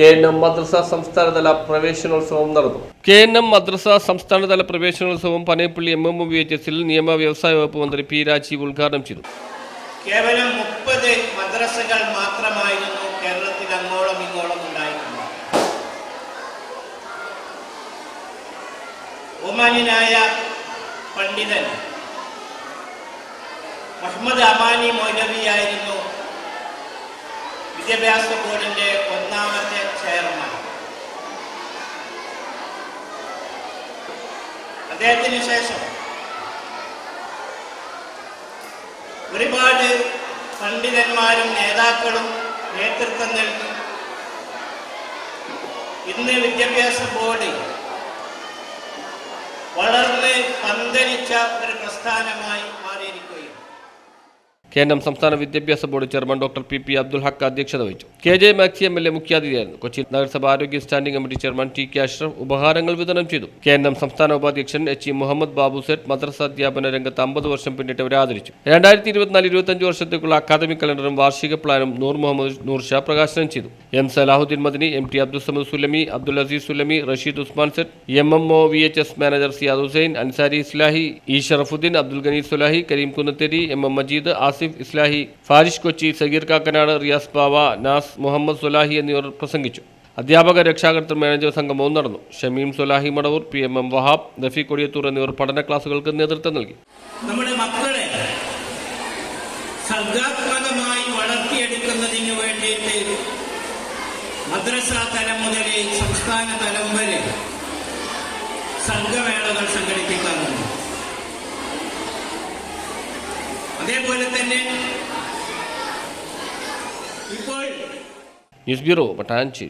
K N M മദ്രസ സംസ്ഥാനതല പ്രവേശനോത്സവം നടന്നു. കെ എൻ എം മദ്രസ സംസ്ഥാനതല പ്രവേശനോത്സവം Panayappilly M M V H എസിൽ നിയമ വ്യവസായ വകുപ്പ് മന്ത്രി പി രാജീവ് ഉദ്ഘാടനം ചെയ്തു. കേവലം മുപ്പത് മദ്രസകൾ മാത്രമായിരുന്നു കേരളത്തിൽ അങ്ങോളം ഇങ്ങോളം ഉണ്ടായിരുന്നത് ഒമാനിനായ പണ്ഡിതൻ മുഹമ്മദ് അമാനി മൗലവിയായിരുന്നു വിദ്യാഭ്യാസ ബോർഡിന്റെ ഒന്നാമത്തെ ചെയർമാൻ. അദ്ദേഹത്തിന് ശേഷം ഒരുപാട് പണ്ഡിതന്മാരും നേതാക്കളും നേതൃത്വം നൽകി. ഇന്ന് വിദ്യാഭ്യാസ ബോർഡ് വളർന്ന് പന്തലിച്ച ഒരു പ്രസ്ഥാനമായി കെ എൻ എം സംസ്ഥാന വിദ്യാഭ്യാസ board chairman doctor P P Abdul Haq അധ്യക്ഷത വഹിച്ചു. K J Maxi M L A മുഖ്യാതിഥിയായിരുന്നു. Kochi നഗരസഭ ആരോഗ്യ standing committee chairman T K Ashraf ഉപഹാരങ്ങൾ വിതരണം ചെയ്തു. കേന്ദ്രം സംസ്ഥാന ഉപാധ്യക്ഷൻ H E Muhammad Babu set മദ്രസ അധ്യാപന രംഗത്ത് അമ്പത് വർഷം പിന്നിട്ടവരെ ആദരിച്ചു. രണ്ടായിരത്തി ഇരുപത്തിനാല് ഇരുപത്തഞ്ച് വർഷത്തേക്കുള്ള അക്കാദമിക് കലണ്ടറും വാർഷിക പ്ലാനും നൂർ മുഹമ്മദ് നൂർ ഷാ പ്രകാശനം ചെയ്തു. M Salahuddin Madani M T Abdul Samad Sulami Abdul Azeez Sulami Rasheed Usman set M M O V H S manager Siyad Hussain Ansari Islahi E Sharafuddin Abdul Ganeer Sulahi Kareem Kunnatheri M M Majeed Asif Islahi Farish Kochi Sageer Kakkanad Riyas പാവ നാസ് മുഹമ്മദ് സുലാഹി എന്നിവർ പ്രസംഗിച്ചു. അധ്യാപക രക്ഷാകർത്തൃ manager സംഗമവും നടന്നു. Shameem Sulahi Madavoor P M M Wahab Nafi Kodiyathur എന്നിവർ പഠന ക്ലാസുകൾക്ക് നേതൃത്വം നൽകി. നമ്മുടെ മക്കളെ സർഗാത്മകമായി വളർത്തിയെടുക്കുന്നതിന് വേണ്ടിയിട്ട് മദ്രസ തലം മുതൽ സംസ്ഥാന തലം വരെ സംഘമേളകൾ സംഘടിപ്പിക്കാറുണ്ട്. അതേപോലെ തന്നെ ഇപ്പോൾ ന്യൂസ് ബ്യൂറോ പട്ടാഞ്ചേരി.